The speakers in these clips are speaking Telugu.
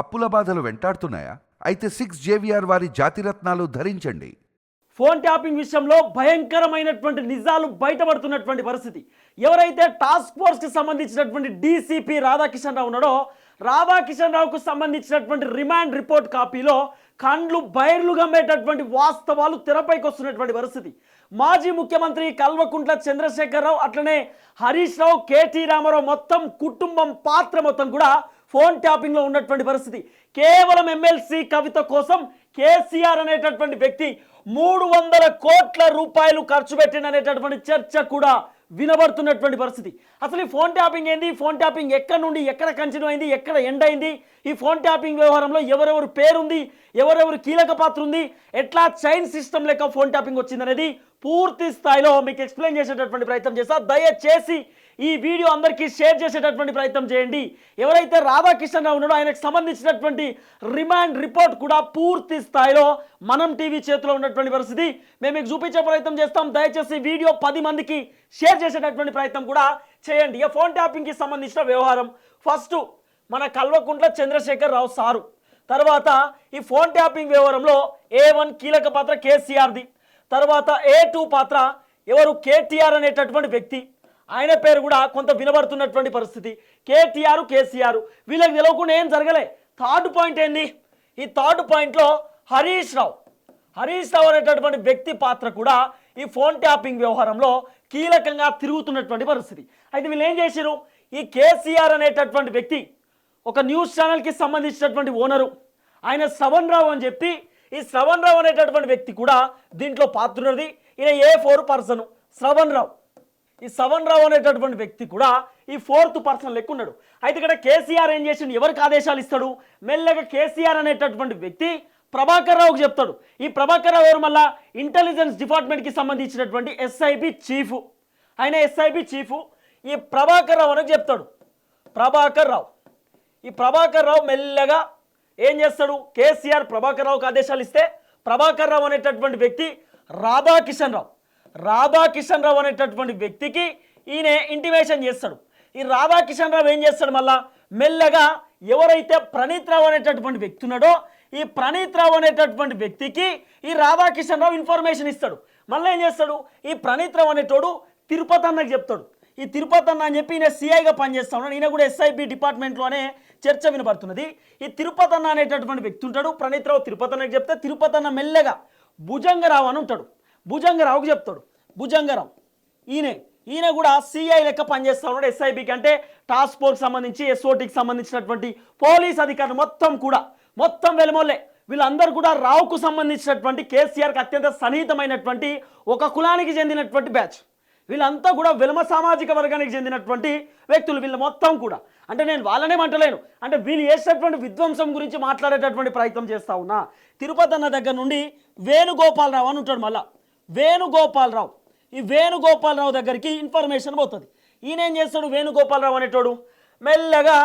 అప్పుల బాధలు వెంటాడుతున్నాయా? అయితే సిక్స్ జేవిఆర్ వారి జాతిరత్నాలు ధరించండి. ఫోన్ ట్యాపింగ్ విషయంలో భయంకరమైనటువంటి నిజాలు బయటపడుతున్నటువంటి పరిస్థితి. ఎవరైతే టాస్క్ ఫోర్స్కి సంబంధించినటువంటి డీసీపీ రాధాకిషన్ రావు ఉన్నాడో రాధాకిషన్ రావుకు సంబంధించినటువంటి రిమాండ్ రిపోర్ట్ కాపీలో కండ్లు బైర్లు గమ్మేటటువంటి వాస్తవాలు తెరపైకి వస్తున్నటువంటి పరిస్థితి. మాజీ ముఖ్యమంత్రి కల్వకుంట్ల చంద్రశేఖరరావు అట్లనే హరీష్ రావు కేటీ రామారావు మొత్తం కుటుంబం పాత్ర మొత్తం కూడా ఫోన్ ట్యాపింగ్లో ఉన్నటువంటి పరిస్థితి. కేవలం ఎమ్మెల్సీ కవిత కోసం కేసీఆర్ అనేటటువంటి వ్యక్తి మూడు వందల కోట్ల రూపాయలు ఖర్చు పెట్టిననేటటువంటి చర్చ కూడా వినబడుతున్నటువంటి పరిస్థితి. అసలు ఈ ఫోన్ ట్యాపింగ్ ఏంది? ఫోన్ ట్యాపింగ్ ఎక్కడ నుండి ఎక్కడ కంటిన్యూ అయింది ఎక్కడ ఎండ్ అయింది? ఈ ఫోన్ ట్యాపింగ్ వ్యవహారంలో ఎవరెవరు పేరుంది? ఎవరెవరు కీలక పాత్ర ఉంది? ఎట్లా చైన్ సిస్టమ్ లెక్క ఫోన్ ట్యాపింగ్ వచ్చింది అనేది పూర్తి స్థాయిలో మీకు ఎక్స్ప్లెయిన్ చేసేటటువంటి ప్రయత్నం చేస్తా. దయచేసి ఈ వీడియో అందరికీ షేర్ చేసేటటువంటి ప్రయత్నం చేయండి. ఎవరైతే రాధాకిషన్ రావు ఉన్నాడో ఆయనకు సంబంధించినటువంటి రిమాండ్ రిపోర్ట్ కూడా పూర్తి స్థాయిలో మనం టీవీ చేతిలో ఉన్నటువంటి పరిస్థితి. మేము మీకు చూపించే ప్రయత్నం చేస్తాం. దయచేసి వీడియో పది మందికి షేర్ చేసేటటువంటి ప్రయత్నం కూడా చేయండి. ఇక ఫోన్ ట్యాపింగ్కి సంబంధించిన వ్యవహారం. ఫస్ట్ మన కల్వకుంట్ల చంద్రశేఖర్ రావు సారు. తర్వాత ఈ ఫోన్ ట్యాపింగ్ వ్యవహారంలో ఏ వన్ కీలక పాత్ర కేసీఆర్ది తర్వాత ఏ టూ పాత్ర ఎవరు కేటీఆర్ అనేటటువంటి వ్యక్తి. ఆయన పేరు కూడా కొంత వినబడుతున్నటువంటి పరిస్థితి. కేటీఆర్ కేసీఆర్ వీళ్ళకి నిలవకుండా ఏం జరగలే. థర్డ్ పాయింట్ ఏంది? ఈ థర్డ్ పాయింట్లో హరీష్ రావు. హరీష్ రావు అనేటటువంటి వ్యక్తి పాత్ర కూడా ఈ ఫోన్ ట్యాపింగ్ వ్యవహారంలో కీలకంగా తిరుగుతున్నటువంటి పరిస్థితి. అయితే వీళ్ళు ఏం చేశారు ఈ కేసీఆర్ అనేటటువంటి వ్యక్తి ఒక న్యూస్ ఛానల్కి సంబంధించినటువంటి ఓనరు. ఆయన శ్రవణ్ రావు అని చెప్పి ఈ శ్రవణ్ రావు అనేటటువంటి వ్యక్తి కూడా దీంట్లో పాత్రున్నది ఈయన A four person? Shravan Rao. ఈ సవన్ రావు అనేటటువంటి వ్యక్తి కూడా ఈ ఫోర్త్ పర్సన్ లెక్క ఉన్నాడు అయితే ఇక్కడ కేసీఆర్ ఏం చేసిండు? ఎవరికి ఆదేశాలు ఇస్తాడు? మెల్లగా కేసీఆర్ అనేటటువంటి వ్యక్తి ప్రభాకర్ రావుకు చెప్తాడు. ఈ ప్రభాకర్ రావు ఎవరు మళ్ళా? ఇంటెలిజెన్స్ డిపార్ట్మెంట్కి సంబంధించినటువంటి ఎస్ఐబి చీఫ్ ఆయన ఎస్ఐబి చీఫ్ ఈ ప్రభాకర్ రావు అనేది చెప్తాడు. ప్రభాకర్ రావు. ఈ ప్రభాకర్ రావు మెల్లగా ఏం చేస్తాడు? కేసీఆర్ ప్రభాకర్ రావుకి ఆదేశాలు ఇస్తే ప్రభాకర్ రావు అనేటటువంటి వ్యక్తి రాధాకిషన్ రావు. రాధాకిషన్ రావు అనేటటువంటి వ్యక్తికి ఈయన ఇంటిమేషన్ చేస్తాడు. ఈ రాధాకిషన్ రావు ఏం చేస్తాడు మళ్ళా? మెల్లగా ఎవరైతే ప్రణీత్ రావు అనేటటువంటి వ్యక్తి ఉన్నాడో ఈ ప్రణీత్ రావు అనేటటువంటి వ్యక్తికి ఈ రాధాకిషన్ రావు ఇన్ఫర్మేషన్ ఇస్తాడు. మళ్ళీ ఏం చేస్తాడు? ఈ ప్రణీత్ రావు అనేటోడు తిరుపతి అన్నకు చెప్తాడు. ఈ తిరుపతి అన్న అని చెప్పి ఈయన సిఐగా పనిచేస్తా ఉన్నాడు. ఈయన కూడా ఎస్ఐబి డిపార్ట్మెంట్లోనే చర్చ వినబడుతున్నది. ఈ తిరుపతి అన్న అనేటటువంటి వ్యక్తి ఉంటాడు. ప్రణీత్ రావు తిరుపతి అన్నకి చెప్తే తిరుపతి అన్న మెల్లగా భుజంగరావు అని ఉంటాడు. భుజంగరావుకి చెప్తాడు. భుజంగరావు ఈయనే ఈయన కూడా సిఐ లెక్క పనిచేస్తా ఉన్నాడు ఎస్ఐబికి అంటే టాస్క్ ఫోర్స్ సంబంధించి ఎస్ఓటికి సంబంధించినటువంటి పోలీస్ అధికారులు మొత్తం కూడా మొత్తం వెలమోలే వీళ్ళందరూ కూడా రావుకు సంబంధించినటువంటి కేసీఆర్కి అత్యంత సన్నిహితమైనటువంటి ఒక కులానికి చెందినటువంటి బ్యాచ్ వీళ్ళంతా కూడా వెలమ సామాజిక వర్గానికి చెందినటువంటి వ్యక్తులు వీళ్ళు మొత్తం కూడా. అంటే నేను వాళ్ళనే అంటలేను అంటే వీళ్ళు చేసినటువంటి విధ్వంసం గురించి మాట్లాడేటటువంటి ప్రయత్నం చేస్తా ఉన్నా. తిరుపతి అన్న దగ్గర నుండి వేణుగోపాలరావు అని ఉంటాడు మళ్ళీ. వేణుగోపాలరావు. ఈ వేణుగోపాలరావు దగ్గరికి ఇన్ఫర్మేషన్ పోతుంది. ఈయన ఏం చేస్తాడు? వేణుగోపాలరావు అనేటోడు మెల్లగా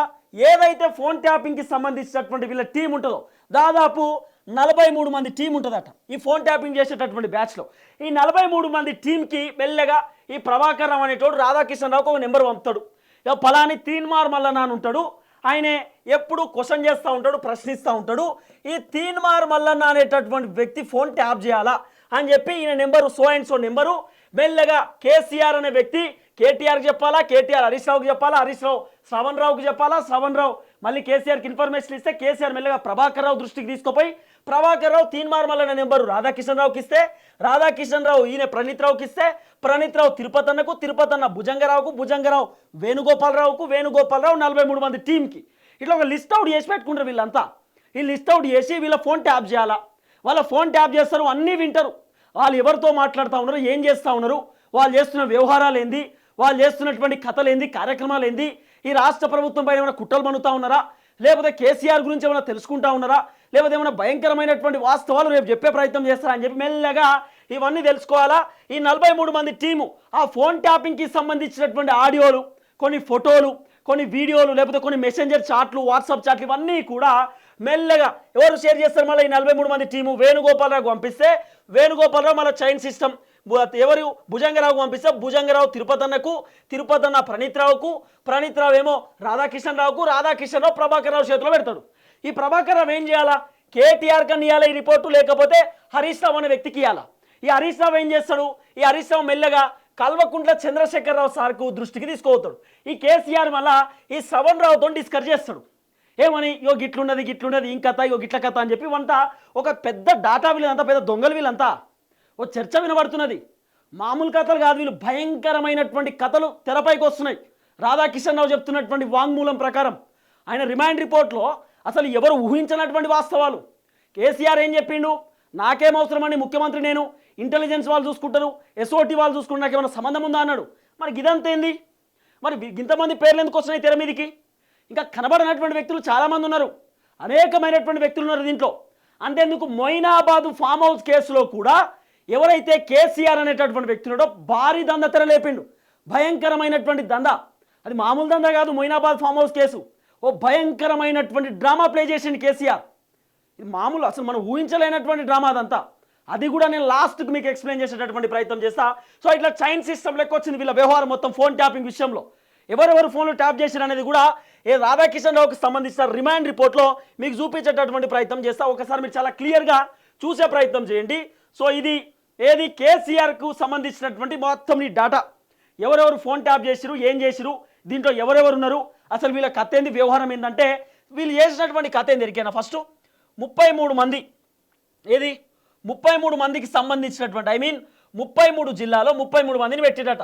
ఏదైతే ఫోన్ ట్యాపింగ్కి సంబంధించినటువంటి వీళ్ళ టీం ఉంటుందో దాదాపు నలభై మూడు మంది టీం ఉంటుందట. ఈ ఫోన్ ట్యాపింగ్ చేసేటటువంటి బ్యాచ్లో ఈ నలభై మూడు మంది టీంకి మెల్లగా ఈ ప్రభాకర్ రావు అనేటోడు రాధాకృష్ణరావుకి రావుకు ఒక నెంబర్ పంపుతాడు. ఇక పలాని తీన్మార్ మల్లన్న అని ఉంటాడు. ఆయనే ఎప్పుడు క్వశ్చన్ చేస్తూ ఉంటాడు ప్రశ్నిస్తూ ఉంటాడు. ఈ తీన్మార్ మల్లన్న అనేటటువంటి వ్యక్తి ఫోన్ ట్యాప్ చేయాలా? అని చెప్పి ఈయన number so and so number. మెల్లగా కేసీఆర్ అనే వ్యక్తి కేటీఆర్కి చెప్పాలా కేటీఆర్ హరీష్ రావుకి చెప్పాలా హరీష్ రావు శ్రవణ్ రావుకి చెప్పాలా శ్రవణ్ రావు మళ్ళీ కేసీఆర్కి ఇన్ఫర్మేషన్ ఇస్తే కేసీఆర్ మెల్లగా ప్రభాకర్ రావు దృష్టికి తీసుకుపోయి ప్రభాకర్ రావు తీన్మార్ నెంబరు రాధాకిషన్ రావుకి ఇస్తే రాధాకిషన్ రావు ఈయన ప్రణీత్ రావుకి ఇస్తే ప్రణీత్ రావు తిరుపతి అన్నకు తిరుపతి అన్న భుజంగరావుకు భుజంగరావు వేణుగోపాలరావుకు వేణుగోపాలరావు నలభై మూడు మంది టీంకి ఇట్లా ఒక లిస్ట్ అవుట్ చేసి పెట్టుకుంటారు వీళ్ళంతా. ఈ లిస్ట్ అవుట్ చేసి వీళ్ళ ఫోన్ ట్యాప్ చేయాలా? వాళ్ళ ఫోన్ ట్యాప్ చేస్తారు అన్నీ వింటారు. వాళ్ళు ఎవరితో మాట్లాడుతూ ఉన్నారు ఏం చేస్తూ ఉన్నారు? వాళ్ళు చేస్తున్న వ్యవహారాలు ఏంది? వాళ్ళు చేస్తున్నటువంటి కథలు ఏంది? కార్యక్రమాలు ఏంది? ఈ రాష్ట్ర ప్రభుత్వం పైన ఏమైనా కుట్రలు పనుతా ఉన్నారా? లేకపోతే కేసీఆర్ గురించి ఏమైనా తెలుసుకుంటా ఉన్నారా? లేకపోతే ఏమైనా భయంకరమైనటువంటి వాస్తవాలు రేపు చెప్పే ప్రయత్నం చేస్తారా అని చెప్పి మెల్లగా ఇవన్నీ తెలుసుకోవాలా? ఈ నలభై మూడు మంది టీము ఆ ఫోన్ ట్యాపింగ్కి సంబంధించినటువంటి ఆడియోలు కొన్ని ఫోటోలు కొన్ని వీడియోలు లేకపోతే కొన్ని మెసెంజర్ చాట్లు వాట్సాప్ చాట్లు ఇవన్నీ కూడా మెల్లగా ఎవరు షేర్ చేస్తారు? మళ్ళీ ఈ నలభై మూడు మంది టీము వేణుగోపాలరావుకు పంపిస్తే వేణుగోపాలరావు మళ్ళీ చైన్ సిస్టమ్. ఎవరు? భుజంగరావుకు పంపిస్తే భుజంగరావు తిరుపతి అన్నకు తిరుపతి అన్న ప్రణీత్ రావుకు ప్రణీత్ రావు ఏమో రాధాకిషన్ రావుకు రాధాకిషన్ రావు ప్రభాకర్ రావు చేతిలో పెడతాడు. ఈ ప్రభాకర్ రావు ఏం చేయాలా? కేటీఆర్ కన్నా ఇవ్వాలి ఈ రిపోర్టు లేకపోతే హరీష్ రావు అనే వ్యక్తికి ఇవ్వాలా ఈ హరీష్ రావు ఏం చేస్తాడు? ఈ హరీష్ రావు మెల్లగా కల్వకుంట్ల చంద్రశేఖరరావు సార్కు దృష్టికి తీసుకుపోతాడు. ఈ కేసీఆర్ మళ్ళా ఈ శ్రవణ్ రావుతో డిస్కస్ చేస్తాడు. ఏమని? యో గిట్లున్నది గిట్లున్నది కథ యో గిట్ల కథ అని చెప్పి వంట ఒక పెద్ద డాటా వీళ్ళంతా పెద్ద దొంగలు వీళ్ళంతా ఓ చర్చ వినబడుతున్నది. మామూలు కథలు కాదు వీళ్ళు భయంకరమైనటువంటి కథలు తెరపైకి వస్తున్నాయి. రాధాకిషన్ రావు చెప్తున్నటువంటి వాంగ్మూలం ప్రకారం ఆయన రిమాండ్ రిపోర్ట్లో అసలు ఎవరు ఊహించినటువంటి వాస్తవాలు. కేసీఆర్ ఏం చెప్పిండు? నాకేం అవసరమని ముఖ్యమంత్రి నేను ఇంటెలిజెన్స్ వాళ్ళు చూసుకుంటారు ఎస్ఓటి వాళ్ళు చూసుకుంటారు నాకు ఏమైనా సంబంధం ఉందా? అన్నాడు. మరి ఇదంతా ఏంది? మరి ఇంతమంది పేర్లు ఎందుకు వస్తున్నాయి తెర మీదకి? ఇంకా కనబడినటువంటి వ్యక్తులు చాలామంది ఉన్నారు. అనేకమైనటువంటి వ్యక్తులు ఉన్నారు దీంట్లో. అంతేందుకు మొయినాబాదు ఫామ్ హౌస్ కేసులో కూడా ఎవరైతే కేసీఆర్ అనేటటువంటి వ్యక్తి భారీ దంద తెర లేపిండు భయంకరమైనటువంటి దంద. అది మామూలు దంద కాదు మొయినాబాద్ ఫామ్ హౌస్ కేసు. ఓ భయంకరమైనటువంటి డ్రామా ప్లే చేసిండు కేసీఆర్. ఇది మామూలు అసలు మనం ఊహించలేనటువంటి డ్రామా అదంతా. అది కూడా నేను లాస్ట్కి మీకు ఎక్స్ప్లెయిన్ చేసేటటువంటి ప్రయత్నం చేస్తా. సో ఇట్లా చైన్ సిస్టమ్ లెక్క వచ్చింది వీళ్ళ వ్యవహారం మొత్తం ఫోన్ ట్యాపింగ్ విషయంలో. ఎవరెవరు ఫోన్లు ట్యాప్ చేశారు అనేది కూడా ఏ రాధాకిషన్ రావుకి సంబంధించిన రిమాండ్ రిపోర్ట్లో మీకు చూపించేటటువంటి ప్రయత్నం చేస్తా. ఒకసారి మీరు చాలా క్లియర్గా చూసే ప్రయత్నం చేయండి. సో ఇది ఏది? కేసీఆర్కు సంబంధించినటువంటి మొత్తం ఈ డాటా. ఎవరెవరు ఫోన్ ట్యాప్ చేసిరు ఏం చేసిరు దీంట్లో ఎవరెవరు ఉన్నారు? అసలు వీళ్ళ కథ ఏంది? వ్యవహారం ఏంటంటే వీళ్ళు చేసినటువంటి కథ ఏంది ఎరికైనా? ఫస్ట్ ముప్పై మూడు మంది. ఏది? ముప్పై మూడు మందికి సంబంధించినటువంటి ఐ మీన్ ముప్పై మూడు జిల్లాలో ముప్పై మూడు మందిని పెట్టిరట.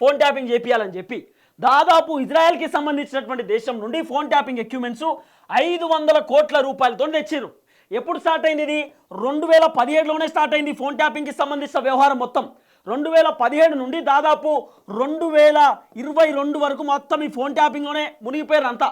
ఫోన్ ట్యాపింగ్ చేపియాలని చెప్పి. దాదాపు ఇజ్రాయెల్కి సంబంధించినటువంటి దేశం నుండి ఫోన్ ట్యాపింగ్ ఎక్విప్మెంట్స్ ఐదు వందల కోట్ల రూపాయలతో తెచ్చారు ఎప్పుడు స్టార్ట్ అయింది ఇది రెండు వేల పదిహేడులోనే స్టార్ట్ అయింది ఫోన్ ట్యాపింగ్కి సంబంధించిన వ్యవహారం మొత్తం. రెండు వేల పదిహేడు నుండి దాదాపు రెండు వేల ఇరవై రెండు వరకు మొత్తం ఈ ఫోన్ ట్యాపింగ్లోనే మునిగిపోయారు అంతా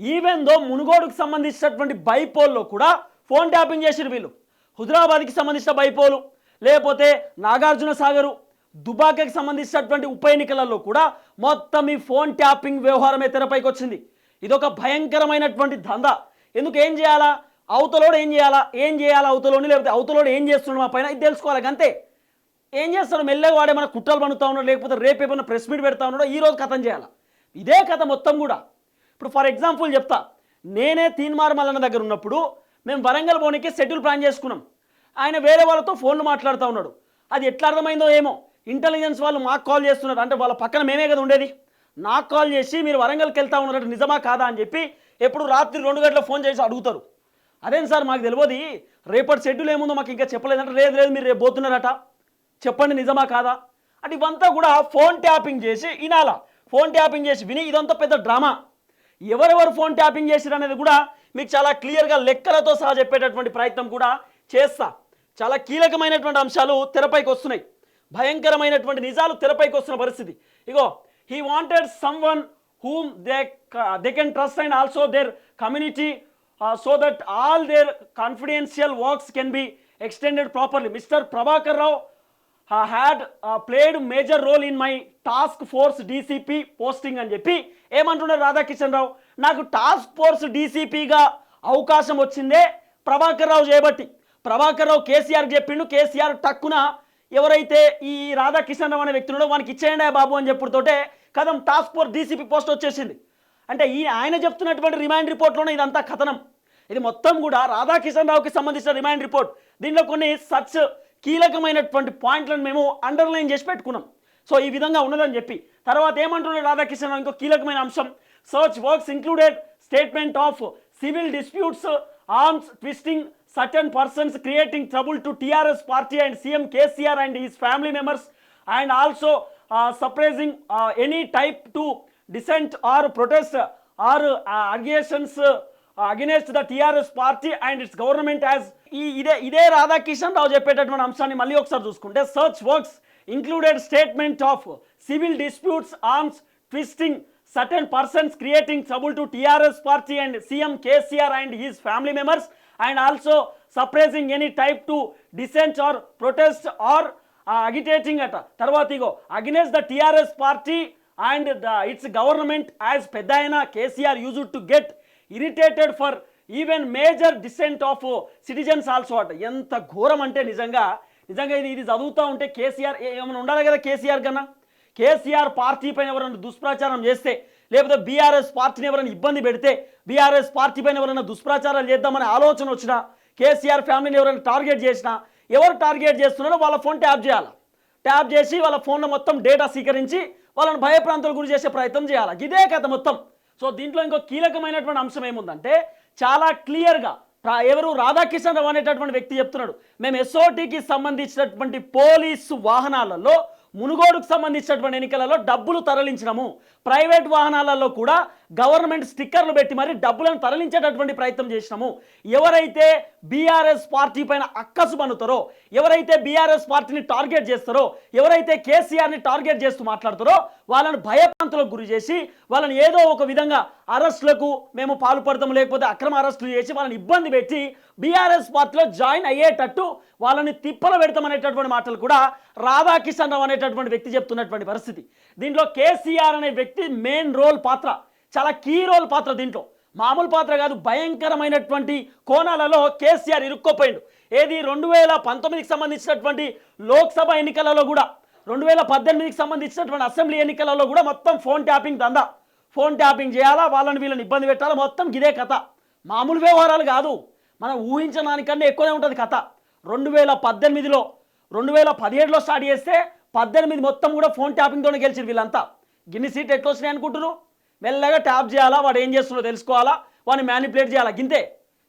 ఈవెన్ దో మునుగోడుకు సంబంధించినటువంటి బైపోల్లో కూడా ఫోన్ ట్యాపింగ్ చేసారు వీళ్ళు. హుదరాబాద్కి సంబంధించిన బైపోలు లేకపోతే నాగార్జున సాగరు దుబాకకి సంబంధించినటువంటి ఉప ఎన్నికలలో కూడా మొత్తం ఈ ఫోన్ ట్యాపింగ్ వ్యవహారమే తెరపైకి వచ్చింది ఇదొక భయంకరమైనటువంటి దందా ఎందుకు ఏం చేయాలా? అవతలోడు ఏం చేయాలా? ఏం చేయాలా అవతలోని? లేకపోతే అవతలోడు ఏం చేస్తున్నాడు మా పైన? ఇది తెలుసుకోవాలి అంతే. ఏం చేస్తాడు మెల్లగా వాడే మన కుట్రలు పనుతా ఉన్నాడు లేకపోతే రేపు ఏమైనా ప్రెస్ మీట్ పెడతా ఉన్నాడో ఈ రోజు కథం చేయాలా? ఇదే కథ మొత్తం కూడా. ఇప్పుడు ఫర్ ఎగ్జాంపుల్ చెప్తా. నేనే తీన్మార్ మల్లన్న దగ్గర ఉన్నప్పుడు మేము వరంగల్ పోనీకి షెడ్యూల్ ప్లాన్ చేసుకున్నాం. ఆయన వేరే వాళ్ళతో ఫోన్లు మాట్లాడుతూ ఉన్నాడు. అది ఎట్లా అర్థమైందో ఏమో? ఇంటెలిజెన్స్ వాళ్ళు మాకు కాల్ చేస్తున్నారు. అంటే వాళ్ళ పక్కన మేమే కదా ఉండేది. నాకు కాల్ చేసి మీరు వరంగల్కి వెళ్తా ఉన్నారంటే నిజమా కాదా అని చెప్పి ఎప్పుడు రాత్రి రెండు గంటల ఫోన్ చేసి అడుగుతారు. అదేం సార్ మాకు తెలియదు. రేపటి షెడ్యూల్ ఏముందో మాకు ఇంకా చెప్పలేదంటే. లేదు లేదు మీరు రేపు పోతున్నారట. చెప్పండి నిజమా కాదా? అంటే ఇవంతా కూడా ఫోన్ ట్యాపింగ్ చేసి వినాలా. ఫోన్ ట్యాపింగ్ చేసి విని ఇదంతా పెద్ద డ్రామా. ఎవరెవరు ఫోన్ ట్యాపింగ్ చేసిరు అనేది కూడా మీకు చాలా క్లియర్గా లెక్కలతో సహా చెప్పేటటువంటి ప్రయత్నం కూడా చేస్తా. చాలా కీలకమైనటువంటి అంశాలు తెరపైకి వస్తున్నాయి. భయంకరమైనటువంటి నిజాలు తెరపైకి వస్తున్న పరిస్థితి. ఇగో he wanted some one whom they they can trust and also their community so that all their confidential works can be extended properly mister Prabhakar Rao had played major role in my task force DCP posting అని చెప్పి ఏమంటున్నారు రాధాకిషన్ రావు? నాకు టాస్క్ ఫోర్స్ డీసీపీగా అవకాశం వచ్చిందే ప్రభాకర్ రావు చేయబట్టి ప్రభాకర్ రావు కేసీఆర్ చెప్పిండు. కేసీఆర్ టక్కున ఎవరైతే ఈ రాధాకిషన్ రావు అనే వ్యక్తి ఉన్నాడో వానికి ఇచ్చేయండి బాబు అని చెప్పుడుతోటే కథం టాస్క్ ఫోర్స్ డీసీపీ పోస్ట్ వచ్చేసింది. అంటే ఈ ఆయన చెప్తున్నటువంటి రిమైండ్ రిపోర్ట్లోనే ఇదంతా కథనం. ఇది మొత్తం కూడా రాధాకిషన్ రావుకి సంబంధించిన రిమైండ్ రిపోర్ట్. దీనిలో కొన్ని సచ్ కీలకమైనటువంటి పాయింట్లను మేము అండర్లైన్ చేసి పెట్టుకున్నాం. సో ఈ విధంగా ఉన్నదని చెప్పి. తర్వాత ఏమంటున్నాడు రాధాకిషన్ రావు ఇంకో కీలకమైన అంశం. Search works included statement of civil disputes arms twisting certain persons creating trouble to TRS party and CM KCR and his family members and also suppressing any type to dissent or protest or agitations against the TRS party and its government as ఈ ఇదే ఇదే రాధాకిషన్ రావు చెప్పేటటువంటి అంశాన్ని మళ్ళీ ఒకసారి చూసుకుంటే search works included statement of civil disputes arms twisting certain persons creating trouble to TRS party and CM KCR and his family members and also suppressing any type to dissent or protest or agitating అట తర్వాత ఇగో against the TRS party and the its government as పెద్ద పెద్దాయన KCR use to get irritated for even major dissent of citizens also అట ఎంత ఘోరం అంటే నిజంగా నిజంగా ఇది ఇది చదువుతూ ఉంటే కేసీఆర్ ఏమైనా ఉండాలి కదా కేసీఆర్ కన్నా? కేసీఆర్ పార్టీ పైన ఎవరైనా దుష్ప్రచారం చేస్తే లేకపోతే బీఆర్ఎస్ పార్టీని ఎవరైనా ఇబ్బంది పెడితే బీఆర్ఎస్ పార్టీ పైన ఎవరైనా దుష్ప్రచారాలు చేద్దామనే ఆలోచన వచ్చినా కేసీఆర్ ఫ్యామిలీని ఎవరైనా టార్గెట్ చేసినా ఎవరు టార్గెట్ చేస్తున్నారో వాళ్ళ ఫోన్ ట్యాప్ చేయాలి? ట్యాప్ చేసి వాళ్ళ ఫోన్లో మొత్తం డేటా స్వీకరించి వాళ్ళని భయప్రాంతాలకు గురి చేసే ప్రయత్నం చేయాలి? ఇదే కథ మొత్తం. సో దీంట్లో ఇంకో కీలకమైనటువంటి అంశం ఏముందంటే చాలా క్లియర్గా ఎవరు రాధాకిషన్ రావు అనేటటువంటి వ్యక్తి చెప్తున్నాడు. మేము ఎస్ఓటికి సంబంధించినటువంటి పోలీసు వాహనాలలో మునుగోడుకు సంబంధించినటువంటి ఎన్నికలలో డబ్బులు తరలించడము. ప్రైవేట్ వాహనాలలో కూడా గవర్నమెంట్ స్టిక్కర్లు పెట్టి మరి డబ్బులను తరలించేటటువంటి ప్రయత్నం చేసినాము. ఎవరైతే బీఆర్ఎస్ పార్టీ పైన అక్కసు పన్నుతారో ఎవరైతే బీఆర్ఎస్ పార్టీని టార్గెట్ చేస్తారో ఎవరైతే కేసీఆర్ని టార్గెట్ చేస్తూ మాట్లాడతారో వాళ్ళని భయప్రాంతులకు గురి చేసి వాళ్ళని ఏదో ఒక విధంగా అరెస్టులకు మేము పాల్పడతాం లేకపోతే అక్రమ అరెస్టులు చేసి వాళ్ళని ఇబ్బంది పెట్టి బీఆర్ఎస్ పార్టీలో జాయిన్ అయ్యేటట్టు వాళ్ళని తిప్పలు పెడతామనేటటువంటి మాటలు కూడా రాధాకిషన్ రావు అనేటటువంటి వ్యక్తి చెప్తున్నటువంటి పరిస్థితి. దీంట్లో కేసీఆర్ అనే వ్యక్తి మెయిన్ రోల్ పాత్ర చాలా కీ రోల్ పాత్ర దీంట్లో. మామూలు పాత్ర కాదు భయంకరమైనటువంటి కోణాలలో కేసీఆర్ ఇరుక్కోపోయిండు. ఏది రెండు వేల పంతొమ్మిదికి సంబంధించినటువంటి లోక్సభ ఎన్నికలలో కూడా రెండు వేల పద్దెనిమిదికి సంబంధించినటువంటి అసెంబ్లీ ఎన్నికలలో కూడా మొత్తం ఫోన్ ట్యాపింగ్ దందా. ఫోన్ ట్యాపింగ్ చేయాలా వాళ్ళని వీళ్ళని ఇబ్బంది పెట్టాలా మొత్తం ఇదే కథ. మామూలు వ్యవహారాలు కాదు మనం ఊహించడానికన్నా ఎక్కువనే ఉంటుంది కథ. రెండు వేల పద్దెనిమిదిలో రెండు వేల పదిహేడులో స్టార్ట్ చేస్తే పద్దెనిమిది మొత్తం కూడా ఫోన్ ట్యాపింగ్తోనే గెలిచింది వీళ్ళంతా. గిన్ని సీట్ ఎట్లా వచ్చినాయి అనుకుంటున్నారు మెల్లగా ట్యాప్ చేయాలా? వాడు ఏం చేస్తున్నాడో తెలుసుకోవాలా? వాడిని మ్యానిపులేట్ చేయాలా? గింతే.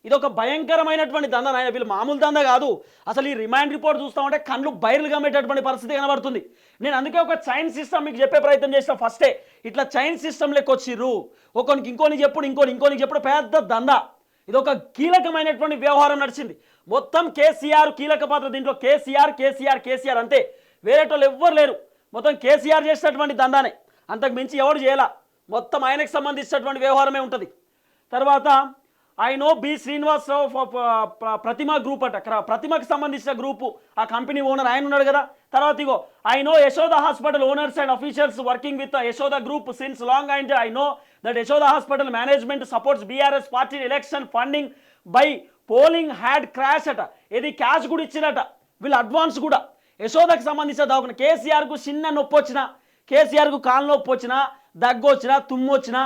ఇది ఒక భయంకరమైనటువంటి దంద నాయన. వీళ్ళు మామూలు దంద కాదు. అసలు ఈ రిమైండ్ రిపోర్ట్ చూస్తామంటే కళ్ళు బయలు గమ్మేటటువంటి పరిస్థితి కనబడుతుంది. నేను అందుకే ఒక చైన్ సిస్టమ్ మీకు చెప్పే ప్రయత్నం చేసిన ఫస్టే ఇట్లా చైన్ సిస్టమ్ లెక్క వచ్చిర్రు. ఒకనికి ఇంకోని చెప్పుడు ఇంకోని ఇంకోని చెప్పుడు పెద్ద దంద. ఇది ఒక కీలకమైనటువంటి వ్యవహారం నడిచింది. మొత్తం కేసీఆర్ కీలక పాత్ర. దీంట్లో కేసీఆర్ కేసీఆర్ కేసీఆర్ అంతే. వేరేటోళ్ళు ఎవ్వరు లేరు. మొత్తం కేసీఆర్ చేసినటువంటి దందానే. అంతకు మించి ఎవరు చేయాల. మొత్తం ఆయనకు సంబంధించినటువంటి వ్యవహారమే ఉంటుంది. తర్వాత I know B Srinivasarao Pratima group అట. ప్రతిమకు సంబంధించిన గ్రూపు ఆ కంపెనీ ఓనర్ ఆయన ఉన్నాడు కదా. తర్వాత ఇగో I know Yashoda hospital owners and officials working with Yashoda group since long and I know that Yashoda hospital management supports BRS party election funding by polling had crash అట. ఇది క్యాష్ కూడా ఇచ్చినట వీళ్ళు అడ్వాన్స్ కూడా. యశోదకు సంబంధించిన దాకున్న కేసీఆర్కు చిన్న నొప్పి వచ్చినా కేసీఆర్కు కాళ్ళ నొప్పి వచ్చినా దగ్గు వచ్చినా తుమ్ము వచ్చినా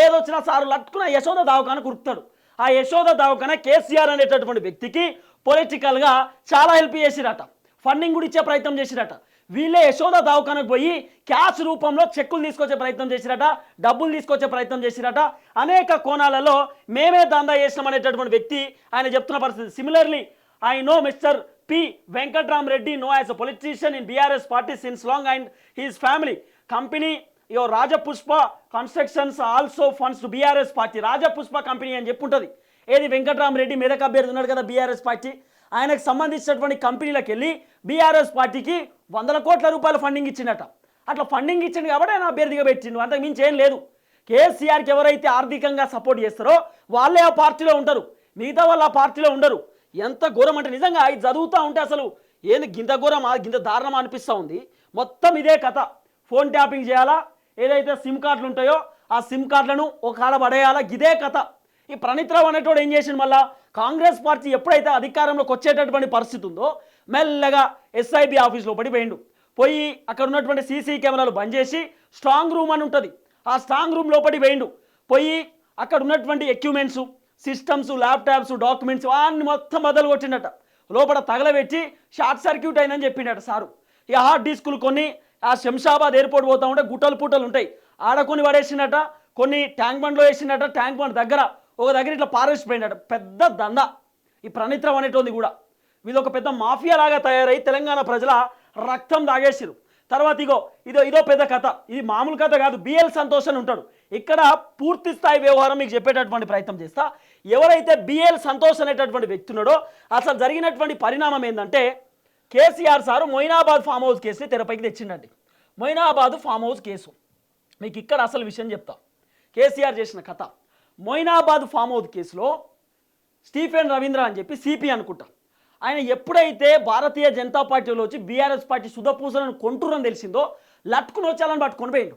ఏదొచ్చినా సారు లట్టుకున్న యశోద దావకాన కురుకుతాడు ఆ యశోద దావకాన కేసీఆర్ అనేటటువంటి వ్యక్తికి పొలిటికల్గా చాలా హెల్ప్ చేసిరట. ఫండింగ్ కూడా ఇచ్చే ప్రయత్నం చేసిరట. వీళ్ళే యశోద దావకానకు పోయి క్యాష్ రూపంలో చెక్కులు తీసుకొచ్చే ప్రయత్నం చేసిరట డబ్బులు తీసుకొచ్చే ప్రయత్నం చేసిరట. అనేక కోణాలలో మేమే దందా చేసినాం అనేటటువంటి వ్యక్తి ఆయన చెప్తున్న పరిస్థితి. Similarly I know mister P Venkatram Reddy no as a politician in BRS party since long and his family company ego Rajapushpa constructions also funds BRS party Rajapushpa company అని చెప్పుంటుంది. ఏది వెంకటరామరెడ్డి మెదక్ అభ్యర్థి ఉన్నాడు కదా బీఆర్ఎస్ పార్టీ ఆయనకు సంబంధించినటువంటి కంపెనీలకు వెళ్ళి బీఆర్ఎస్ పార్టీకి వందల కోట్ల రూపాయల ఫండింగ్ ఇచ్చిండట. అట్లా ఫండింగ్ ఇచ్చిండు కాబట్టి ఆయన అభ్యర్థిగా పెట్టిండు. అంతకు మించి ఏం లేదు. కేసీఆర్కి ఎవరైతే ఆర్థికంగా సపోర్ట్ చేస్తారో వాళ్ళే ఆ పార్టీలో ఉంటారు మిగతా వాళ్ళు ఆ పార్టీలో ఉండరు. ఎంత ఘోరం అంటే నిజంగా ఇది చదువుతూ ఉంటే అసలు ఏంది గింత ఘోరం గింత దారుణం అనిపిస్తూ ఉంది. మొత్తం ఇదే కథ. ఫోన్ ట్యాపింగ్ చేయాలా? ఏదైతే సిమ్ కార్డులు ఉంటాయో ఆ సిమ్ కార్డులను ఒక పడేయాలా? ఇదే కథ. ఈ ప్రణిత్రావు అనేటోడు ఏం చేసిన మళ్ళా? కాంగ్రెస్ పార్టీ ఎప్పుడైతే అధికారంలోకి వచ్చేటటువంటి పరిస్థితి ఉందో మెల్లగా ఎస్ఐబి ఆఫీస్లో పడి పోయిండు పోయి అక్కడ ఉన్నటువంటి సీసీ కెమెరాలు బంద్ చేసి స్ట్రాంగ్ రూమ్ అని ఉంటుంది. ఆ స్ట్రాంగ్ రూమ్ లోపడి పోయిండు. పోయి అక్కడ ఉన్నటువంటి ఎక్విప్మెంట్స్ సిస్టమ్స్ ల్యాప్టాప్స్ డాక్యుమెంట్స్ అన్ని మొత్తం బదులు కొట్టిండట. లోపల తగలబెట్టి షార్ట్ సర్క్యూట్ అయిందని చెప్పిండట సారు. ఈ హార్డ్ డిస్కులు కొన్ని ఆ శంషాబాద్ ఎయిర్పోర్ట్ పోతా ఉంటే గుట్టలు పుట్టలు ఉంటాయి. ఆడ కొన్ని పడేసిండట కొన్ని ట్యాంక్ బండ్లో వేసినట ట్యాంక్ బండ్ దగ్గర ఒక దగ్గర ఇట్లా పారేసిపోయిండట. పెద్ద దంద. ఈ ప్రణిత్రం అనేటోంది కూడా. ఇది ఒక పెద్ద మాఫియా లాగా తయారై తెలంగాణ ప్రజల రక్తం తాగేసిరు. తర్వాత ఇగో ఇదో ఇదో పెద్ద కథ. ఇది మామూలు కథ కాదు బిఎల్ సంతోష్ అని ఉంటాడు. ఇక్కడ పూర్తి స్థాయి వ్యవహారం మీకు చెప్పేటటువంటి ప్రయత్నం చేస్తా. ఎవరైతే బిఎల్ సంతోష్ అనేటటువంటి వ్యక్తి ఉన్నాడో అసలు జరిగినటువంటి పరిణామం ఏంటంటే KCR sir Moinabad farm house కేసుని తెరపైకి తెచ్చిండండి. Moinabad farm house case. మీకు ఇక్కడ అసలు విషయం చెప్తా. కేసీఆర్ చేసిన కథ. మొయినాబాద్ ఫామ్ హౌస్ కేసులో స్టీఫెన్ రవీంద్ర అని చెప్పి సిపి అనుకుంటా. ఆయన ఎప్పుడైతే భారతీయ జనతా పార్టీలో వచ్చి బీఆర్ఎస్ పార్టీ సుధపూసలను కొంటురని తెలిసిందో లట్టుకుని వచ్చాలని పట్టుకొని పోయిండు.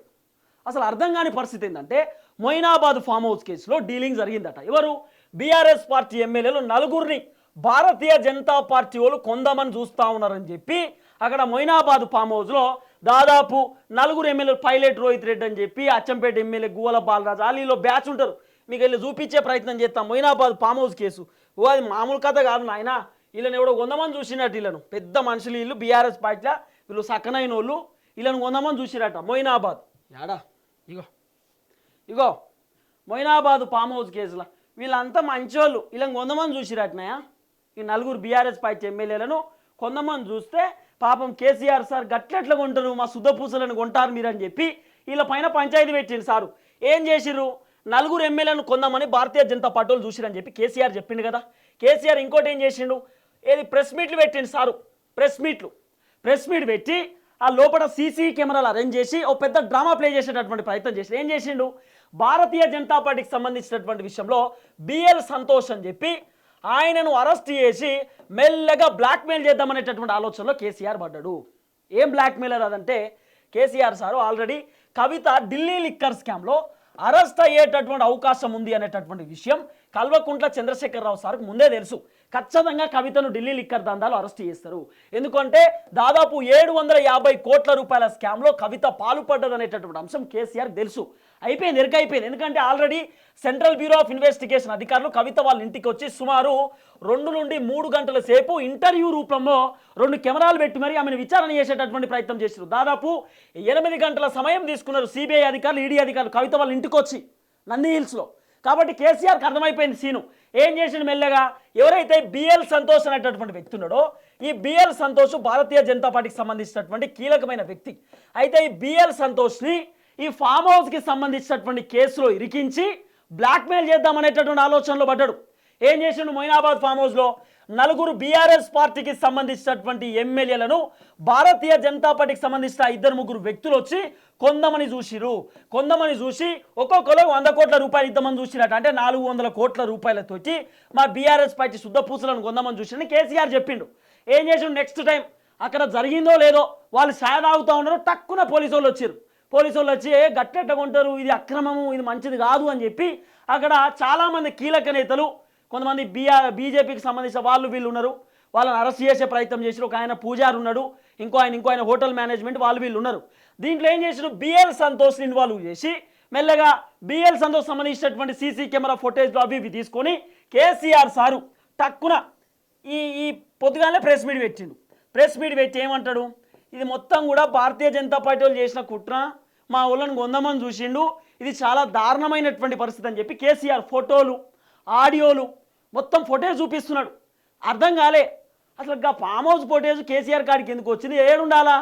అసలు అర్థం కాని పరిస్థితి ఏంటంటే మొయినాబాద్ ఫామ్ హౌస్ కేసులో డీలింగ్ జరిగిందట. ఎవరు? బీఆర్ఎస్ పార్టీ ఎమ్మెల్యేలు నలుగురిని భారతీయ జనతా పార్టీ వాళ్ళు కొందామని చూస్తా ఉన్నారని చెప్పి అక్కడ మొయినాబాద్ ఫామ్ హౌస్లో దాదాపు నలుగురు ఎమ్మెల్యే పైలట్ రోహిత్ రెడ్డి అని చెప్పి అచ్చంపేట ఎమ్మెల్యే గువ్వల బాలరాజు. వాళ్ళలో బ్యాచ్ ఉంటారు. మీకు వెళ్ళి చూపించే ప్రయత్నం చేస్తాం. Moinabad farm house case. ఓ అది మామూలు కథ కాదు నాయన. వీళ్ళని ఎవడో కొందామని చూసినట్టు వీళ్ళను. పెద్ద మనుషులు వీళ్ళు బీఆర్ఎస్ పార్టీలో వీళ్ళు సక్కనైన వాళ్ళు వీళ్ళని కొందామని చూసిరట మొయినాబాద్. యాడా? ఇగో. ఇగో. మొయినాబాద్ ఫామ్ హౌస్ కేసులో. వీళ్ళంతా మంచోళ్ళు. వీళ్ళని కొంతమంది చూసిరట్నాయా ఈ నలుగురు బీఆర్ఎస్ పార్టీ ఎమ్మెల్యేలను కొంతమంది చూస్తే పాపం కేసీఆర్ సార్ గట్లెట్లా కొంటారు మా శుద్ధపూసలను కొంటారు మీరు అని చెప్పి వీళ్ళ పైన పంచాయతీ పెట్టిండు సారు. ఏం చేసిర్రు? నలుగురు ఎమ్మెల్యేలను కొందామని భారతీయ జనతా పార్టీలు చూసిరని చెప్పి కేసీఆర్ చెప్పిండు కదా. కేసీఆర్ ఇంకోటి ఏం చేసిండు? ఏది ప్రెస్ మీట్లు పెట్టిండు సారు. ప్రెస్ మీట్లు. ప్రెస్ మీట్ పెట్టి ఆ లోపల సీసీ కెమెరాలు అరేంజ్ చేసి ఒక పెద్ద డ్రామా ప్లే చేసేటటువంటి ప్రయత్నం చేసి ఏం చేసిండు? భారతీయ జనతా పార్టీకి సంబంధించినటువంటి విషయంలో బిఎల్ సంతోష్ అని చెప్పి ఆయనను అరెస్ట్ చేసి మెల్లగా బ్లాక్మెయిల్ చేద్దామనేటటువంటి ఆలోచనలో కేసీఆర్ పడ్డాడు. ఏం బ్లాక్మెయిలర్ అదంటే KCR sir already Kavitha Delhi liquor స్కామ్లో అరెస్ట్ అయ్యేటటువంటి అవకాశం ఉంది అనేటటువంటి విషయం కల్వకుంట్ల చంద్రశేఖరరావు సార్కు ముందే తెలుసు. ఖచ్చితంగా కవితను ఢిల్లీ లిక్కర్ దందాలు అరెస్ట్ చేస్తారు. ఎందుకంటే దాదాపు ఏడు వందల యాభై కోట్ల రూపాయల స్కామ్లో కవిత పాల్పడ్డదనేటటువంటి అంశం కేసీఆర్ తెలుసు. అయిపోయింది ఎరుక అయిపోయింది ఎందుకంటే already central bureau of investigation అధికారులు కవిత వాళ్ళ ఇంటికి వచ్చి సుమారు రెండు నుండి మూడు గంటల సేపు ఇంటర్వ్యూ రూపంలో రెండు కెమెరాలు పెట్టి మరి ఆమెను విచారణ చేసేటటువంటి ప్రయత్నం చేశారు దాదాపు ఎనిమిది గంటల సమయం తీసుకున్నారు సిబిఐ అధికారులు ఈడీ అధికారులు కవిత వాళ్ళ ఇంటికి వచ్చి నంది హిల్స్లో కాబట్టి కేసీఆర్కి అర్థమైపోయింది సీను. ఏం చేసిన మెల్లగా? ఎవరైతే బిఎల్ సంతోష్ అనేటటువంటి వ్యక్తి ఉన్నాడో ఈ బిఎల్ సంతోష్ భారతీయ జనతా పార్టీకి సంబంధించినటువంటి కీలకమైన వ్యక్తి. అయితే ఈ బిఎల్ సంతోష్ని ఈ ఫామ్ హౌస్కి సంబంధించినటువంటి కేసులో ఇరికించి బ్లాక్మెయిల్ చేద్దామనేటటువంటి ఆలోచనలో పడ్డాడు. ఏం చేసిండు మొయినాబాద్ ఫామ్ హౌస్లో? నలుగురు బీఆర్ఎస్ పార్టీకి సంబంధించినటువంటి ఎమ్మెల్యేలను భారతీయ జనతా పార్టీకి సంబంధించిన ఇద్దరు ముగ్గురు వ్యక్తులు వచ్చి కొందమని చూసిరు కొందమని చూసి ఒక్కొక్కరు వంద కోట్ల రూపాయలు ఇద్దామని చూసినట్టు అంటే నాలుగు వందల కోట్ల రూపాయలతోటి మా బీఆర్ఎస్ పార్టీ శుద్ధ పూసలను కొందమని చూసిన కేసీఆర్ చెప్పిండు. ఏం చేసిండు? నెక్స్ట్ టైం అక్కడ జరిగిందో లేదో వాళ్ళు సాయ తాగుతూ ఉన్నారు టక్కున పోలీసు వాళ్ళు వచ్చారు పోలీసు వాళ్ళు వచ్చి గట్టెట్ట కొంటారు? ఇది అక్రమము ఇది మంచిది కాదు అని చెప్పి అక్కడ చాలామంది కీలక నేతలు కొంతమంది బీఆర్ బీజేపీకి సంబంధించిన వాళ్ళు వీళ్ళు ఉన్నారు. వాళ్ళని అరెస్ట్ చేసే ప్రయత్నం చేసిన ఒక ఆయన పూజారు ఉన్నాడు. ఇంకో ఆయన ఇంకో ఆయన హోటల్ మేనేజ్మెంట్ వాళ్ళు వీళ్ళు ఉన్నారు. దీంట్లో ఏం చేసారు? బిఎల్ సంతోష్ ఇన్వాల్వ్ చేసి మెల్లగా బిఎల్ సంతోష్ సంబంధించినటువంటి సీసీ కెమెరా ఫుటేజ్లో అవి ఇవి తీసుకొని కేసీఆర్ సారు టక్కున ఈ ఈ పొద్దుగానే ప్రెస్ మీట్ పెట్టిండు. ప్రెస్ మీట్ పెట్టి ఏమంటాడు? ఇది మొత్తం కూడా భారతీయ జనతా పార్టీ వాళ్ళు చేసిన కుట్ర. మా ఊళ్ళని కొందమని చూసిండు. ఇది చాలా దారుణమైనటువంటి పరిస్థితి అని చెప్పి కేసీఆర్ ఫోటోలు ఆడియోలు మొత్తం ఫోటేజ్ చూపిస్తున్నాడు. అర్థం కాలే. అసలు ఇంకా ఫామ్ హౌస్ ఫోటేజ్ కేసీఆర్ కాడికి ఎందుకు వచ్చింది? ఏడుండాలా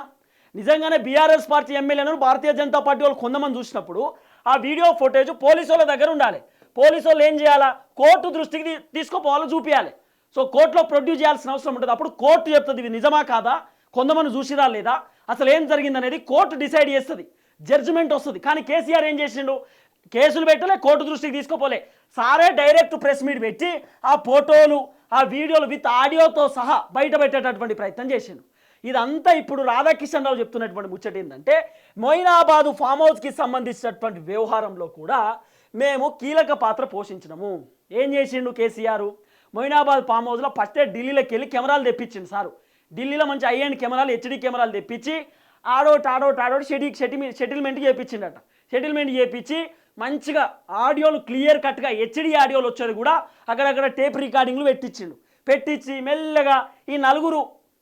నిజంగానే బీఆర్ఎస్ పార్టీ ఎమ్మెల్యేలను భారతీయ జనతా పార్టీ వాళ్ళు కొందమని చూసినప్పుడు ఆ వీడియో ఫోటేజ్ పోలీసు వాళ్ళ దగ్గర ఉండాలి. పోలీసు వాళ్ళు ఏం చేయాలా? కోర్టు దృష్టికి తీసుకుపోవాలో తీసుకుపోవాలి చూపించాలి సో కోర్టులో ప్రొడ్యూస్ చేయాల్సిన అవసరం ఉంటుంది. అప్పుడు కోర్టు చెప్తుంది ఇది నిజమా కాదా? కొంతమంది చూసిరా లేదా? అసలు ఏం జరిగిందనేది కోర్టు డిసైడ్ చేస్తుంది. జడ్జిమెంట్ వస్తుంది. కానీ కేసీఆర్ ఏం చేసిండు? కేసులు పెట్టలే కోర్టు దృష్టికి తీసుకోపోలే. సారే డైరెక్ట్ ప్రెస్ మీట్ పెట్టి ఆ ఫోటోలు ఆ వీడియోలు విత్ ఆడియోతో సహా బయట పెట్టేటటువంటి ప్రయత్నం చేసిండు. ఇదంతా ఇప్పుడు రాధాకిషన్ రావు చెప్తున్నటువంటి ముచ్చట ఏంటంటే మొయినాబాదు ఫామ్ హౌస్కి సంబంధించినటువంటి వ్యవహారంలో కూడా మేము కీలక పాత్ర పోషించినము. ఏం చేసిండు కేసీఆర్? మొయినాబాద్ ఫామ్ హౌస్లో ఫస్టే ఢిల్లీలోకి వెళ్ళి కెమెరాలు తెప్పించిండు సారు. ఢిల్లీలో మంచి ఐఎండ్ కెమెరాలు హెచ్డి కెమెరాలు తెప్పించి ఆడోట్ ఆడోట్ ఆడోట్ షెటి సెటిల్ సెటిల్మెంట్ చేయించిండట. సెటిల్మెంట్ చేయించి మంచిగా ఆడియోలు క్లియర్ కట్గా హెచ్డి ఆడియోలు వచ్చేది కూడా అక్కడక్కడ టేప్ రికార్డింగ్లు పెట్టించిండు. పెట్టించి మెల్లగా ఈ నలుగురు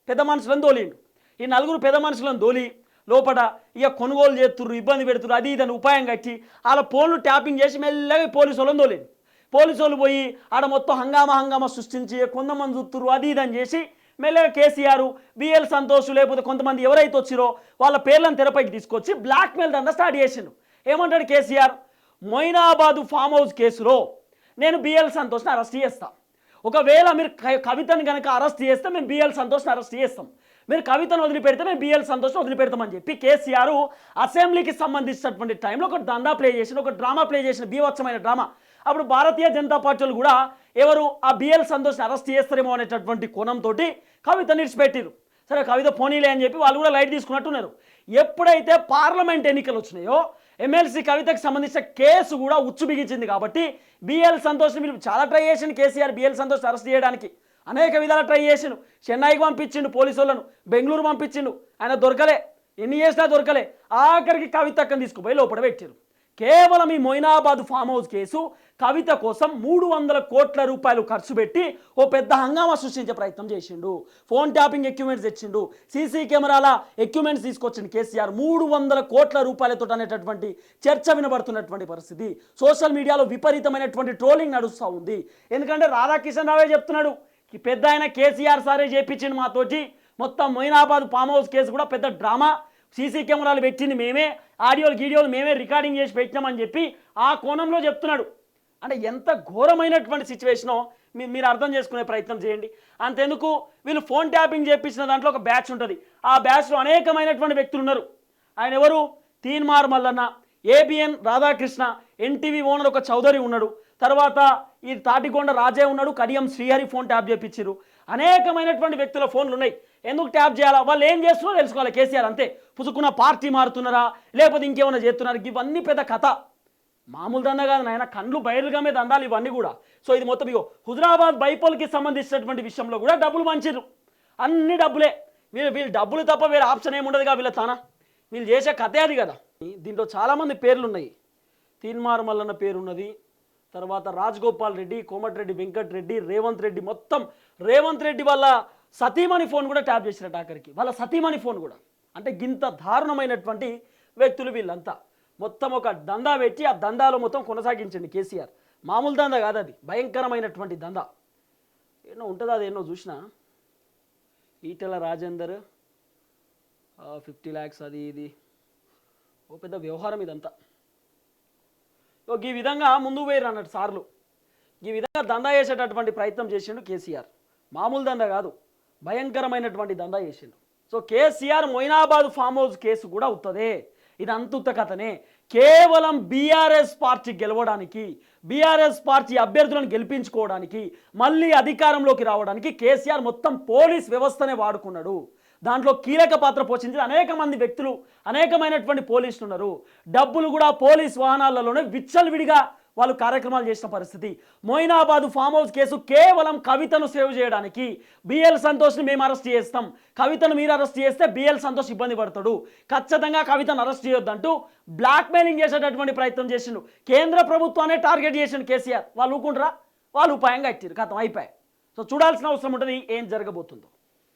పెద్ద మనుషులను దోలిండు ఈ నలుగురు పెద్ద మనుషులను తోలి లోపల ఇక కొనుగోలు చేస్తుర్రు ఇబ్బంది పెడుతుర్రు అది ఇదని ఉపాయం కట్టి వాళ్ళ ఫోన్లు ట్యాపింగ్ చేసి మెల్లగా పోలీసు వాళ్ళని తోలిండు. పోలీసు వాళ్ళు పోయి ఆడ మొత్తం హంగామా హంగామా సృష్టించి కొంతమంది చూస్తురు అది ఇదని చేసి మెల్లగా కేసీఆర్ బిఎల్ సంతోష్ లేకపోతే కొంతమంది ఎవరైతే వచ్చిరో వాళ్ళ పేర్లను తెరపైకి తీసుకొచ్చి బ్లాక్మెయిల్ దందా స్టార్ట్ చేసిండు. ఏమంటాడు కేసీఆర్? మొయినాబాదు ఫామ్ హౌస్ కేసులో నేను బిఎల్ సంతోష్ని అరెస్ట్ చేస్తాను ఒకవేళ మీరు కవితను కనుక అరెస్ట్ చేస్తే మేము బిఎల్ సంతోష్ని అరెస్ట్ చేస్తాం. మీరు కవితను వదిలిపెడితే మేము బిఎల్ సంతోష్ని వదిలిపెడతామని చెప్పి కేసీఆర్ అసెంబ్లీకి సంబంధించినటువంటి టైంలో ఒక దందా ప్లే చేసిన ఒక డ్రామా ప్లే చేసిన బీవత్సమైన డ్రామా అప్పుడు భారతీయ జనతా పార్టీలు కూడా ఎవరు ఆ బిఎల్ సంతోష్ని అరెస్ట్ చేస్తారేమో అనేటటువంటి కోణంతో కవిత నిడిచిపెట్టిరు. సరే కవిత పోనీలే అని చెప్పి వాళ్ళు కూడా లైట్ తీసుకున్నట్టున్నారు. ఎప్పుడైతే పార్లమెంట్ ఎన్నికలు వచ్చినాయో ఎమ్మెల్సీ కవితకు సంబంధించిన కేసు కూడా ఉచ్చు బిగించింది కాబట్టి బిఎల్ సంతోష్ని మీరు చాలా ట్రై చేసిండు కేసీఆర్ బిఎల్ సంతోష్ అరెస్ట్ చేయడానికి. అనేక విధాలు ట్రై చేసిండు. చెన్నైకి పంపించిండు పోలీసు వాళ్ళను బెంగళూరు పంపించిండు. ఆయన దొరకలే. ఎన్ని చేసినా దొరకలే. ఆఖరికి కవితక్కని తీసుకుపోయి లోపల పెట్టారు కేవలం ఈ Moinabad farm house case Kavitha కోసం మూడు వందల కోట్ల రూపాయలు ఖర్చు పెట్టి ఓ పెద్ద హంగామా సృష్టించే ప్రయత్నం చేసిండు. ఫోన్ ట్యాపింగ్ ఎక్విప్మెంట్స్ తెచ్చిండు. సీసీ కెమెరాల ఎక్విప్మెంట్స్ తీసుకొచ్చిండు కేసీఆర్. మూడు వందల కోట్ల రూపాయలతో అనేటటువంటి చర్చ వినబడుతున్నటువంటి పరిస్థితి. సోషల్ మీడియాలో విపరీతమైనటువంటి ట్రోలింగ్ నడుస్తూ ఉంది. ఎందుకంటే రాధాకిషన్ రావే చెప్తున్నాడు. పెద్ద ఆయన కేసీఆర్ సారే చేపించిండు మాతోటి. మొత్తం మొయినాబాద్ ఫామ్ హౌస్ కేసు కూడా పెద్ద డ్రామా. సీసీ కెమెరాలు పెట్టింది మేమే. ఆడియోలు గీడియోలు మేమే రికార్డింగ్ చేసి పెట్టినామని చెప్పి ఆ కోణంలో చెప్తున్నాడు. అంటే ఎంత ఘోరమైనటువంటి సిచ్యువేషనో మీ- మీరు అర్థం చేసుకునే ప్రయత్నం చేయండి. అంతెందుకు వీళ్ళు ఫోన్ ట్యాపింగ్ చేపించిన దాంట్లో ఒక బ్యాచ్ ఉంటుంది. ఆ బ్యాచ్లో అనేకమైనటువంటి వ్యక్తులు ఉన్నారు. ఆయన ఎవరు? Teenmar Mallanna ABN Radhakrishna NTV owner ఒక చౌదరి ఉన్నాడు. తర్వాత ఈ తాటికొండ రాజే ఉన్నాడు కడియం శ్రీహరి ఫోన్ ట్యాప్ చేపించారు. అనేకమైనటువంటి వ్యక్తుల ఫోన్లు ఉన్నాయి. ఎందుకు ట్యాప్ చేయాలా? వాళ్ళు ఏం చేస్తున్నారో తెలుసుకోవాలి. కేసీఆర్ అంతే. పుసుకున్న పార్టీ మారుతున్నారా? లేకపోతే ఇంకేమైనా చేస్తున్నారా? ఇవన్నీ పెద్ద కథ. మామూలు దందా కాదు నాయన కండ్లు బయలుగామే దందాలు ఇవన్నీ కూడా. సో ఇది మొత్తం ఇగో హుజరాబాద్ బైపోల్కి సంబంధించినటువంటి విషయంలో కూడా డబ్బులు మంచిరు అన్ని డబ్బులే. వీళ్ళు వీళ్ళు డబ్బులు తప్ప వేరే ఆప్షన్ ఏముండదుగా వీళ్ళ తాన? వీళ్ళు చేసే కథే అది కదా. దీంట్లో చాలామంది పేర్లు ఉన్నాయి తీన్మార్ మల్లన్న పేరు ఉన్నది తర్వాత రాజగోపాల్ రెడ్డి కోమటిరెడ్డి వెంకట్ రెడ్డి రేవంత్ రెడ్డి మొత్తం. రేవంత్ రెడ్డి వాళ్ళ సతీమణి ఫోన్ కూడా ట్యాప్ చేసినట్టు ఆఖరికి. వాళ్ళ సతీమణి ఫోన్ కూడా. అంటే గింత దారుణమైనటువంటి వ్యక్తులు వీళ్ళంతా. మొత్తం ఒక దందా పెట్టి ఆ దందాలో మొత్తం కొనసాగించండి కేసీఆర్. మామూలు దందా కాదు అది భయంకరమైనటువంటి దందా. ఎన్నో ఉంటుంది అది ఎన్నో చూసినా? ఈటెల రాజేందర్ ఫిఫ్టీ ల్యాక్స్ అది ఇది. ఓ పెద్ద వ్యవహారం ఇదంతా. ఓ ఈ విధంగా ముందు పోయారు అన్నట్టు సార్లు. ఈ విధంగా దందా చేసేటటువంటి ప్రయత్నం చేసిండు కేసీఆర్. మామూలు దందా కాదు భయంకరమైనటువంటి దందా చేసిండు. So KCR Moinabad farm house case కూడా అవుతుంది ఇది అంతుత్త కథనే కేవలం బీఆర్ఎస్ పార్టీ గెలవడానికి బీఆర్ఎస్ పార్టీ అభ్యర్థులను గెలిపించుకోవడానికి మళ్ళీ అధికారంలోకి రావడానికి కేసీఆర్ మొత్తం పోలీస్ వ్యవస్థనే వాడుకున్నాడు. దాంట్లో కీలక పాత్ర పోషించిన అనేక మంది వ్యక్తులు అనేకమైనటువంటి పోలీసులు ఉన్నారు డబ్బులు కూడా పోలీస్ వాహనాలలోనే విచ్చలవిడిగా వాళ్ళు కార్యక్రమాలు చేసిన పరిస్థితి. మోయినాబాదు ఫామ్ హౌస్ కేసు కేవలం కవితను సేవ్ చేయడానికి బిఎల్ సంతోష్ని మేము అరెస్ట్ చేస్తాం. కవితను మీరు అరెస్ట్ చేస్తే బిఎల్ సంతోష్ ఇబ్బంది పడతాడు. ఖచ్చితంగా కవితను అరెస్ట్ చేయొద్దంటూ బ్లాక్మెయిలింగ్ చేసేటటువంటి ప్రయత్నం చేసిండు. కేంద్ర ప్రభుత్వాన్ని టార్గెట్ చేసిండు కేసీఆర్. వాళ్ళు ఊకుంటారా వాళ్ళు ఉపాయంగా ఇచ్చారు కథం అయిపోయాయి. సో చూడాల్సిన అవసరం ఉంటుంది. ఏం జరగబోతుందో.